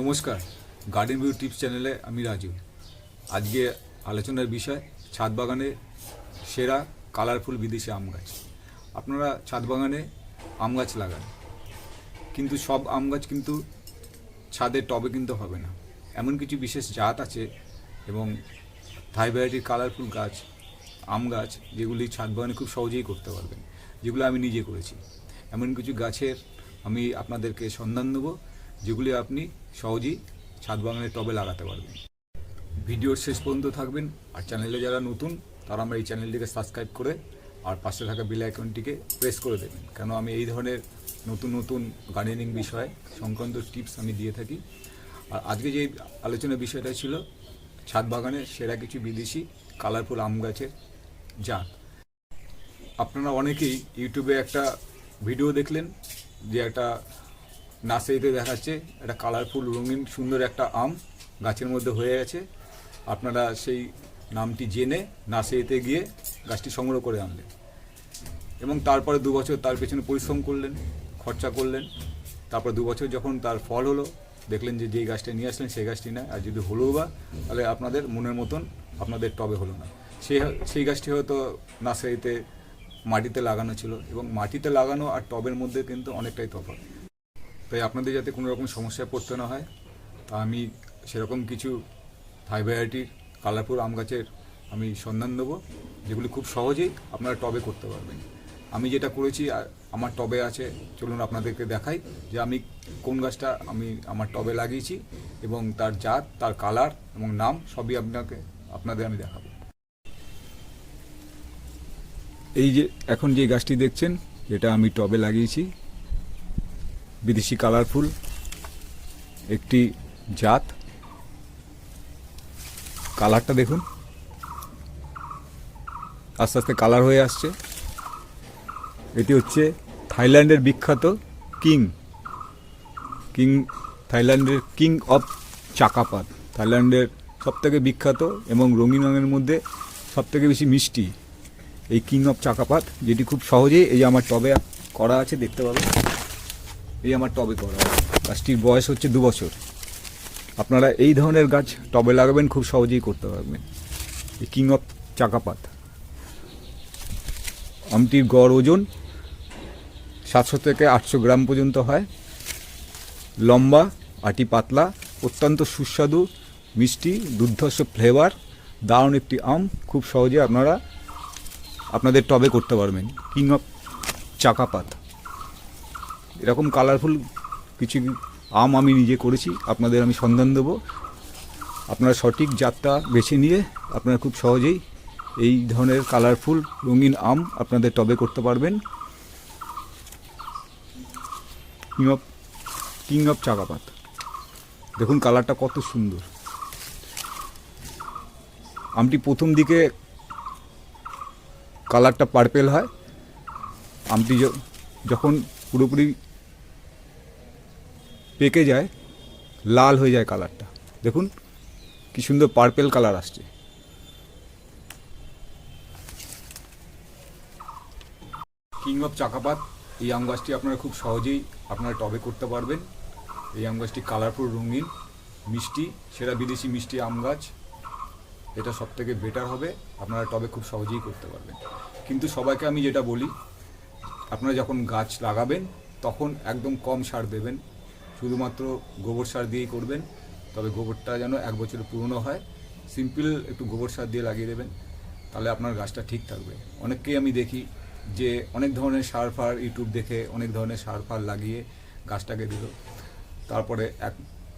নমস্কার garden view tips চ্যানেলে আমি রাজু। আজকে আলোচনার বিষয়, ছাদ বাগানে সেরা কালারফুল বিদেশি আম গাছ। আপনারা ছাদ বাগানে আম গাছ লাগান, কিন্তু সব আম গাছ কিন্তু ছাদের টবে কিন্তু হবে না। এমন কিছু বিশেষ জাত আছে এবং থাই ভ্যারাইটির কালারফুল গাছ, আম গাছ, যেগুলি ছাদ বাগানে খুব সহজেই করতে পারবেন, যেগুলো আমি নিজে করেছি। এমন কিছু গাছের আমি আপনাদেরকে সন্ধান দেবো যেগুলি আপনি সহজেই ছাদ বাগানের টবে লাগাতে পারবেন। ভিডিওর শেষ পর্যন্ত থাকবেন। আর চ্যানেলে যারা নতুন, তারা আমরা এই চ্যানেলটিকে সাবস্ক্রাইব করে আর পাশে থাকা বেল আইকনটিকে প্রেস করে দেবেন। কেন আমি এই ধরনের নতুন নতুন গার্ডেনিং বিষয় সংক্রান্ত টিপস আমি দিয়ে থাকি। আর আজকে যে আলোচনার বিষয়টা ছিল, ছাদ বাগানে সেরা কিছু বিদেশি কালারফুল আম গাছের জাত। আপনারা অনেকেই ইউটিউবে একটা ভিডিও দেখলেন, যে একটা নার্সারিতে দেখাচ্ছে একটা কালারফুল রঙিন সুন্দর একটা আম গাছের মধ্যে হয়ে গেছে। আপনারা সেই নামটি জেনে নার্সারিতে গিয়ে গাছটি সংগ্রহ করে আনলেন এবং তারপরে দু বছর তার পেছনে পরিশ্রম করলেন, খরচা করলেন। তারপর দু বছর যখন তার ফল হলো, দেখলেন যে যেই গাছটা নিয়ে আসলেন সেই গাছটি না, আর যদি হলো বা, তাহলে আপনাদের মনের মতন আপনাদের টবে হলো না। সেই সেই গাছটি হয়তো নার্সারিতে মাটিতে লাগানো ছিল এবং মাটিতে লাগানো আর টবের মধ্যে কিন্তু অনেকটাই তফাৎ। তাই আপনাদের যাতে কোনো রকম সমস্যায় পড়তে না হয়, তা আমি সেরকম কিছু থাই ভ্যারাইটির কালারফুল আম গাছের আমি সন্ধান দেবো, যেগুলি খুব সহজেই আপনারা টবে করতে পারবেন। আমি যেটা করেছি আমার টবে আছে, চলুন আপনাদেরকে দেখাই যে আমি কোন গাছটা আমি আমার টবে লাগিয়েছি এবং তার জাত, তার কালার এবং নাম সবই আপনাকে, আপনাদের আমি দেখাবো। এই যে এখন যে গাছটি দেখছেন এটা আমি টবে লাগিয়েছি বিদেশি কালারফুল, একটি জাত। কালারটা দেখুন। আস্তে আস্তে কালার হয়ে আসছে। এটি হচ্ছে থাইল্যান্ডের বিখ্যাত কিং। কিং, থাইল্যান্ডের কিং অফ চাকাপাত। থাইল্যান্ডের সবথেকে বিখ্যাত এবং রঙিন রঙের মধ্যে সবথেকে বেশি মিষ্টি এই কিং অফ চাকাপাত, যেটি খুব সহজেই এই যে আমার টবে করা আছে, দেখতে পাবেন। এই আমার টবে করা। গাছটির বয়স হচ্ছে দু বছর। আপনারা এই ধরনের গাছ টবে লাগাবেন, খুব সহজেই করতে পারবেন। এই কিং অফ চাকাপাত। আমটির গড় ওজন সাতশো থেকে আটশো গ্রাম পর্যন্ত হয়। লম্বা, আটি পাতলা, অত্যন্ত সুস্বাদু, মিষ্টি, দুর্ধর্ষ ফ্লেভার, দারুণ একটি আম। খুব সহজে আপনারা আপনাদের টবে করতে পারবেন। King of Chakapat. এরকম কালারফুল কিছু আম আমি নিজে করেছি। আপনাদের আমি সন্ধান দেবো। আপনারা সঠিক জাতটা বেছে নিয়ে আপনারা খুব সহজেই এই ধরনের কালারফুল রঙিন আম আপনাদের টবে করতে পারবেন। King of king of Chakapat. দেখুন কালারটা কত সুন্দর। আমটি প্রথম দিকে কালারটা পার্পেল হয়। আমটি যখন পুরোপুরি পেকে যায়, লাল হয়ে যায় কালারটা। দেখুন, কি সুন্দর পার্পেল কালার আসছে। কিং অফ চাকাপাত এই আম গাছটি আপনারা খুব সহজেই আপনারা টবে করতে পারবেন। এই আম গাছটি কালারফুল রঙিন, মিষ্টি, সেরা বিদেশি মিষ্টি আম গাছ। এটা সব থেকে বেটার হবে, আপনারা টবে খুব সহজেই করতে পারবেন। কিন্তু সবাইকে আমি যেটা বলি, আপনারা যখন গাছ লাগাবেন, তখন একদম কম সার দেবেন। শুধুমাত্র গোবর সার দিয়েই করবেন, তবে গোবরটা যেন এক বছরের পুরনো হয়। সিম্পল একটু গোবর সার দিয়ে লাগিয়ে দেবেন, তাহলে আপনার গাছটা ঠিক থাকবে। অনেককেই আমি দেখি যে অনেক ধরনের সার ফার ইউটিউব দেখে অনেক ধরনের সার ফার লাগিয়ে গাছটাকে দিল। তারপরে এক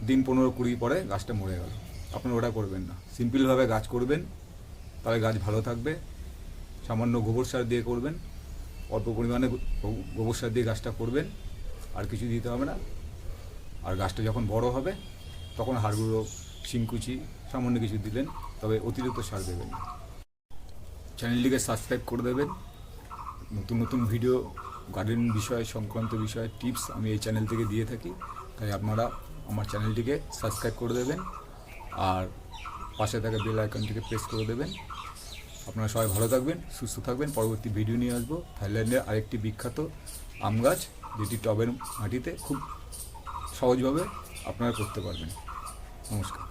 দিন পনেরো কুড়ি পরে গাছটা মরে গেল। আপনারা ওটা করবেন না। সিম্পলভাবে গাছ করবেন, তাহলে গাছ ভালো থাকবে। সামান্য গোবর সার দিয়ে করবেন, অল্প পরিমাণে গোবর সার দিয়ে গাছটা করবেন, আর কিছু দিতে হবে না। আর গাছটা যখন বড় হবে, তখন হাড়গুঁড়ো, শিংকুচি, সামান্য কিছু দিলেন, তবে অতিরিক্ত সার দেবেন চ্যানেলটিকে সাবস্ক্রাইব করে দেবেন। নতুন নতুন ভিডিও, গার্ডেন বিষয়, সংক্রান্ত বিষয়ে, টিপস আমি এই চ্যানেল থেকে দিয়ে থাকি। তাই আপনারা আমার চ্যানেলটিকে সাবস্ক্রাইব করে দেবেন আর পাশে থাকা বেল আইকনটিকে প্রেস করে দেবেন। আপনারা সবাই ভালো থাকবেন, সুস্থ থাকবেন। পরবর্তী ভিডিও নিয়ে আসব। থাইল্যান্ডের আরেকটি বিখ্যাত আম গাছ, যেটি টবের মাটিতে খুব সহজভাবে আপনারা করতে পারবেন। নমস্কার।